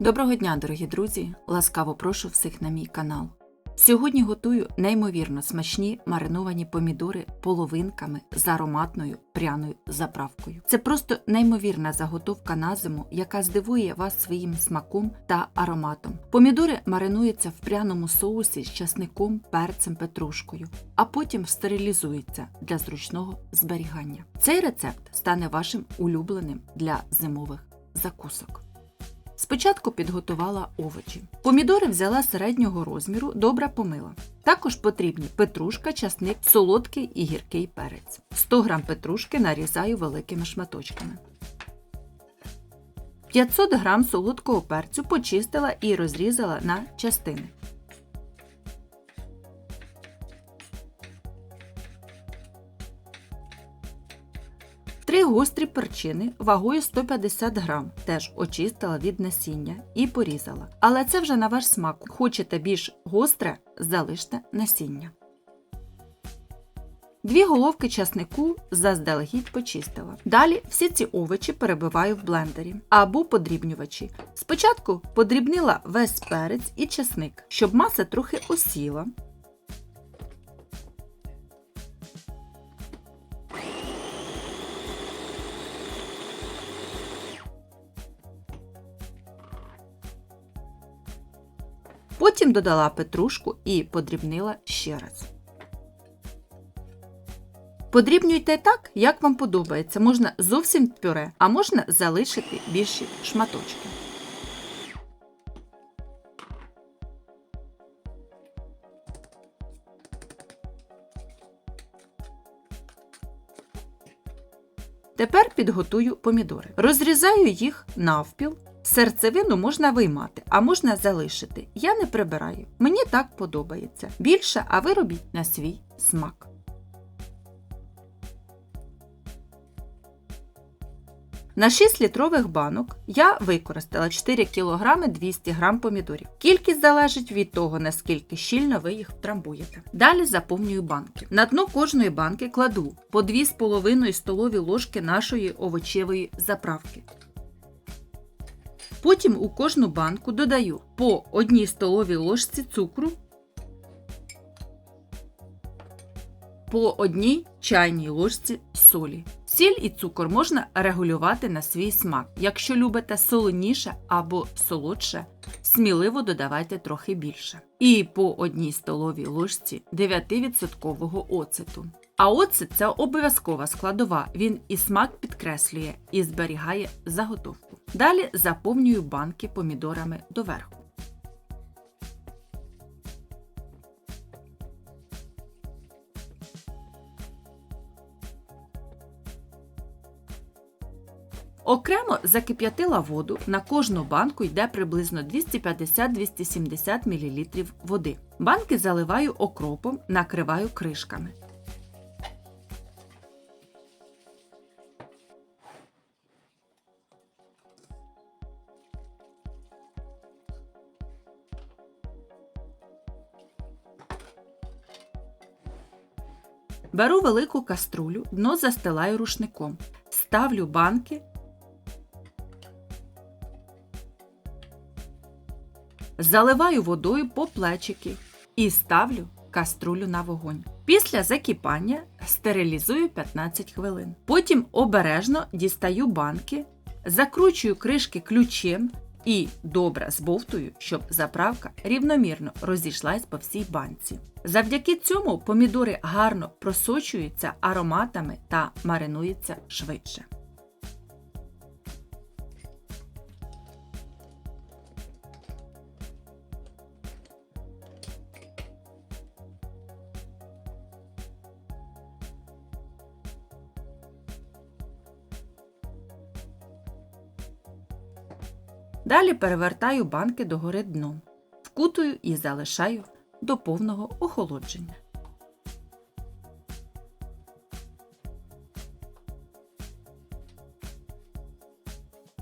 Доброго дня, дорогі друзі! Ласкаво прошу всіх на мій канал. Сьогодні готую неймовірно смачні мариновані помідори половинками з ароматною пряною заправкою. Це просто неймовірна заготовка на зиму, яка здивує вас своїм смаком та ароматом. Помідори маринуються в пряному соусі з часником, перцем, петрушкою, а потім стерилізуються для зручного зберігання. Цей рецепт стане вашим улюбленим для зимових закусок. Спочатку підготувала овочі. Помідори взяла середнього розміру, добре помила. Також потрібні петрушка, часник, солодкий і гіркий перець. 100 г петрушки нарізаю великими шматочками. 500 г солодкого перцю почистила і розрізала на частини. Три гострі перчини вагою 150 грам теж очистила від насіння і порізала. Але це вже на ваш смак. Хочете більш гостре, залиште насіння. Дві головки часнику заздалегідь почистила. Далі всі ці овочі перебиваю в блендері або подрібнювачі. Спочатку подрібнила весь перець і часник, щоб маса трохи осіла. Потім додала петрушку і подрібнила ще раз. Подрібнюйте так, як вам подобається. Можна зовсім пюре, а можна залишити більші шматочки. Тепер підготую помідори. Розрізаю їх навпіл Серцевину можна виймати, а можна залишити. Я не прибираю. Мені так подобається. Більше, а ви робіть на свій смак. На 6 літрових банок я використала 4 кг 200 г помідорів. Кількість залежить від того, наскільки щільно ви їх втрамбуєте. Далі заповнюю банки. На дно кожної банки кладу по 2,5 столові ложки нашої овочевої заправки. Потім у кожну банку додаю по одній столовій ложці цукру, по одній чайній ложці солі. Сіль і цукор можна регулювати на свій смак. Якщо любите солоніше або солодше, сміливо додавайте трохи більше. І по одній столовій ложці 9% оцету. А оцет це обов'язкова складова, він і смак підкреслює і зберігає заготовку. Далі заповнюю банки помідорами доверху. Окремо закип'ятила воду, на кожну банку йде приблизно 250-270 мл води. Банки заливаю окропом, накриваю кришками. Беру велику каструлю, дно застилаю рушником. Ставлю банки. Заливаю водою по плечики і ставлю каструлю на вогонь. Після закипання стерилізую 15 хвилин. Потім обережно дістаю банки, закручую кришки ключем і добре збовтую, щоб заправка рівномірно розійшлась по всій банці. Завдяки цьому помідори гарно просочуються ароматами та маринуються швидше. Далі перевертаю банки догори дном, вкутую і залишаю до повного охолодження.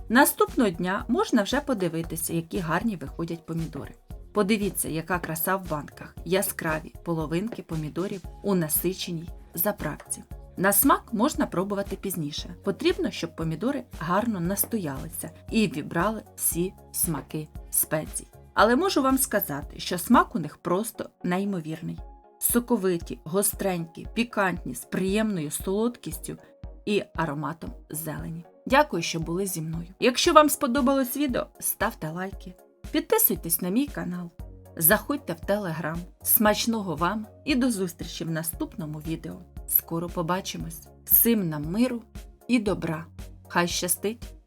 Наступного дня можна вже подивитися, які гарні виходять помідори. Подивіться, яка краса в банках, яскраві половинки помідорів у насиченій заправці. На смак можна пробувати пізніше. Потрібно, щоб помідори гарно настоялися і вібрали всі смаки спецій. Але можу вам сказати, що смак у них просто неймовірний. Соковиті, гостренькі, пікантні, з приємною солодкістю і ароматом зелені. Дякую, що були зі мною. Якщо вам сподобалось відео, ставте лайки, підписуйтесь на мій канал, заходьте в телеграм. Смачного вам і до зустрічі в наступному відео. Скоро побачимось. Всім нам миру і добра. Хай щастить!